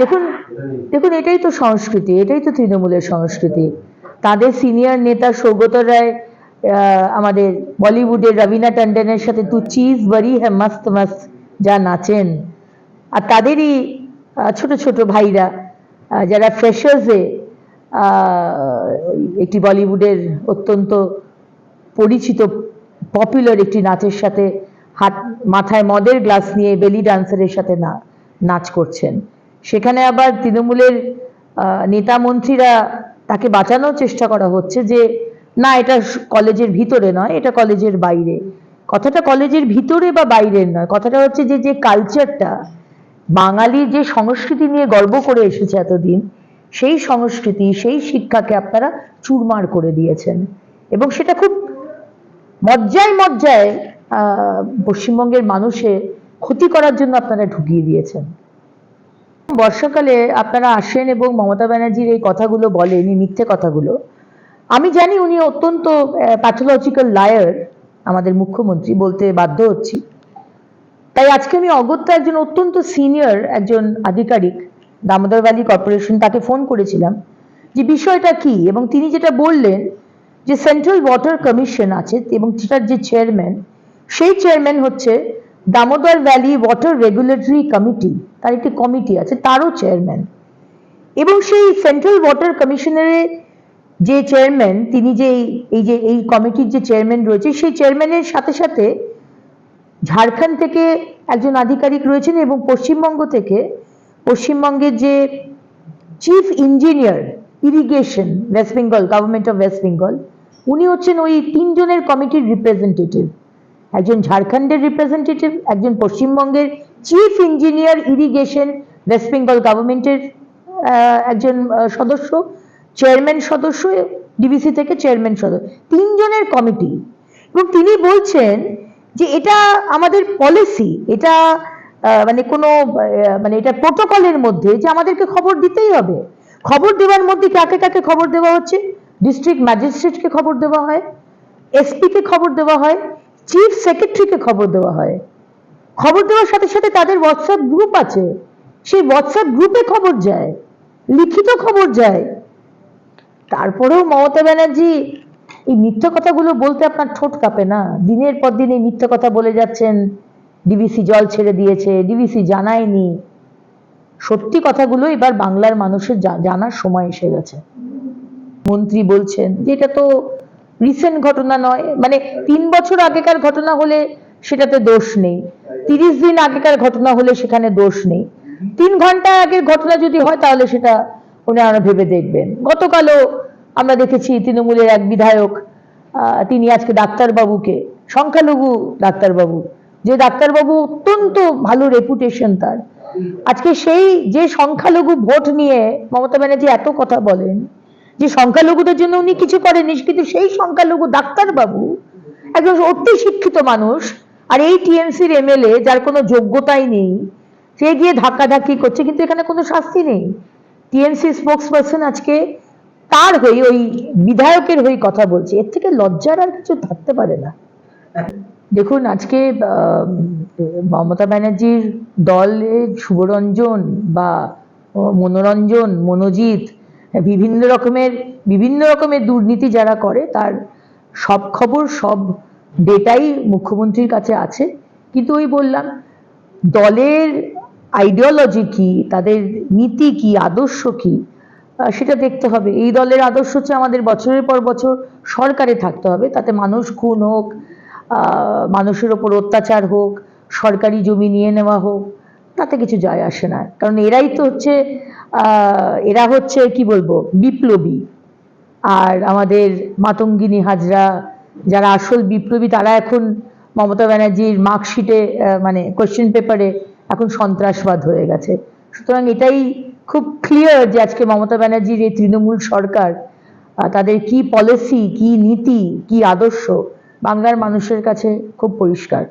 দেখুন দেখুন, এটাই তো সংস্কৃতি, এটাই তো তৃণমূলের সংস্কৃতি। তাদের সিনিয়র নেতা সৌগত রায় আমাদের বলিউডের রবিনা টন্ডনের সাথে তু চিজ বড়ি হ্যাঁ মস্ত মস্ত যা নাচেন। আর তাদেরই ছোট ছোট ভাইরা যারা ফ্রেশার্সে একটি বলিউডের অত্যন্ত পরিচিত পপুলার একটি নাচের সাথে হাত, মাথায় মদের গ্লাস নিয়ে বেলি ডান্সারের সাথে না নাচ করছেন। সেখানে আবার তৃণমূলের নেতা মন্ত্রীরা তাকে বাঁচানোর চেষ্টা করা হচ্ছে যে, না, এটা কলেজের ভিতরে নয়, এটা কলেজের বাইরে। কথাটা কলেজের ভিতরে বা বাইরের নয়, কথাটা হচ্ছে যে যে কালচারটা বাঙালি যে সংস্কৃতি নিয়ে গর্ব করে এসেছে এতদিন, সেই সংস্কৃতি, সেই শিক্ষাকে আপনারা চুরমার করে দিয়েছেন। এবং সেটা খুব মজ্জায় মজ্জায় পশ্চিমবঙ্গের মানুষের ক্ষতি করার জন্য আপনারা ঢুকিয়ে দিয়েছেন। বর্ষাকালে আপনারা আসেন এবং মমতা ব্যানার্জির এই কথাগুলো বলেন, এই মিথ্যে কথাগুলো। আমি জানি উনি অত্যন্ত প্যাথোলজিক্যাল লায়ার আমাদের মুখ্যমন্ত্রী বলতে বাধ্য হচ্ছি। তাই আজকে আমি অগত্যা একজন অত্যন্ত সিনিয়র একজন আধিকারিক, দামোদর ভ্যালি কর্পোরেশন, তাকে ফোন করেছিলাম যে বিষয়টা কি? এবং তিনি যেটা বললেন যে সেন্ট্রাল ওয়াটার কমিশন আছে এবং সেটার যে চেয়ারম্যান সেই চেয়ারম্যান হচ্ছে Damodar valley water regulatory committee, তার একটি কমিটি আছে, তারও চেয়ারম্যান এবং সেই সেন্ট্রাল ওয়াটার কমিশনারের যে চেয়ারম্যান তিনি যে এই- যে, এই কমিটির যে চেয়ারম্যান রয়েছে, সেই চেয়ারম্যানের সাথে সাথে ঝাড়খণ্ড থেকে একজন আধিকারিক রয়েছেন এবং পশ্চিমবঙ্গ থেকে পশ্চিমবঙ্গের যে chief engineer irrigation West Bengal government of West Bengal উনি হচ্ছেন ওই তিনজনের কমিটির রিপ্রেজেন্টেটিভ একজন ঝাড়খণ্ডের রিপ্রেজেন্টেটিভ একজন পশ্চিমবঙ্গের chief engineer irrigation West Bengal গভর্নমেন্টের একজন সদস্য চেয়ারম্যান সদস্য ডিবিসি থেকে চেয়ারম্যান সদস্য, তিনজনের কমিটি এবং তিনি বলছেন যে এটা আমাদের পলিসি এটা মানে কোনো মানে এটা প্রোটোকলের মধ্যে যে আমাদেরকে খবর দিতেই হবে। খবর দেওয়ার মধ্যে কাকে কাকে খবর দেওয়া হচ্ছে? ডিস্ট্রিক্ট ম্যাজিস্ট্রেটকে খবর দেওয়া হয় এসপি কে খবর দেওয়া হয় চিফ সেক্রেটারিকে খবর দেওয়া হয়। খবর দেওয়ার সাথে সাথে তাদের হোয়াটসঅ্যাপ গ্রুপ আছে। সেই হোয়াটসঅ্যাপ গ্রুপে খবর যায়, লিখিত খবর যায়। তারপরেও মমতা ব্যানার্জি, এই মিথ্যে কথাগুলো বলতে আপনার ঠোঁট কাঁপে না? দিনের পর দিন এই মিথ্যে কথা বলে যাচ্ছেন। ডিবিসি জল ছেড়ে দিয়েছে ডিবিসি জানায়নি। সত্যি কথাগুলো এবার বাংলার মানুষের জানার সময় এসে গেছে। মন্ত্রী বলছেন যে এটা তো রিসেন্ট ঘটনা নয় মানে তিন বছর আগেকার ঘটনা হলে সেটাতে দোষ নেই। তিরিশ দিন আগেকার ঘটনা হলে সেখানে দোষ নেই। তিন ঘণ্টা আগের ঘটনা যদি হয়, তাহলে সেটা ওনারা ভেবে দেখবেন। গতকালও আমরা দেখেছি তৃণমূলের এক বিধায়ক তিনি আজকে ডাক্তারবাবুকে, সংখ্যালঘু ডাক্তারবাবু, যে ডাক্তারবাবু অত্যন্ত ভালো রেপুটেশন তার। আজকে সেই যে সংখ্যালঘু ভোট নিয়ে মমতা ব্যানার্জি এত কথা বলেন যে সংখ্যালঘুদের জন্য উনি কিছু করেননি, কিন্তু সেই সংখ্যালঘু ডাক্তারবাবু একজন অতি শিক্ষিত মানুষ, আর এই টিএমসির এমএলএ যার কোনো যোগ্যতাই নেই, সে গিয়ে ধাক্কাধাক্কি করছে, কিন্তু এখানে কোনো শাস্তি নেই। টিএমসি স্পোক্স পার্সন আজকে তার হয়ে, ওই বিধায়কের হয়ে কথা বলছে। এর থেকে লজ্জার আর কিছু থাকতে পারে না। দেখুন, আজকে মমতা ব্যানার্জির দলের শুভরঞ্জন বা মনোরঞ্জন, মনোজিৎ বিভিন্ন রকমের বিভিন্ন রকমের দুর্নীতি যারা করে, তার সব খবর, সব ডেটাই মুখ্যমন্ত্রীর কাছে আছে। কিন্তু ওই বললাম, দলের আইডিওলজি কি, তাদের নীতি কি, আদর্শ কি সেটা দেখতে হবে। এই দলের আদর্শ হচ্ছে আমাদের বছরের পর বছর সরকারে থাকতে হবে, তাতে মানুষ খুন হোক মানুষের ওপর অত্যাচার হোক, সরকারি জমি নিয়ে নেওয়া হোক, তাতে কিছু যায় আসে না। কারণ এরাই তো হচ্ছে এরা হচ্ছে, কি বলব, বিপ্লবী। আর আমাদের মাতঙ্গিনী হাজরা, যারা আসল বিপ্লবী, তারা এখন মমতা ব্যানার্জির মার্কশিটে মানে কোশ্চেন পেপারে এখন সন্ত্রাসবাদ হয়ে গেছে। সুতরাং এটাই খুব ক্লিয়ার যে আজকে মমতা ব্যানার্জির এই তৃণমূল সরকার তাদের কি পলিসি কি নীতি, কি আদর্শ, বাংলার মানুষের কাছে খুব পরিষ্কার।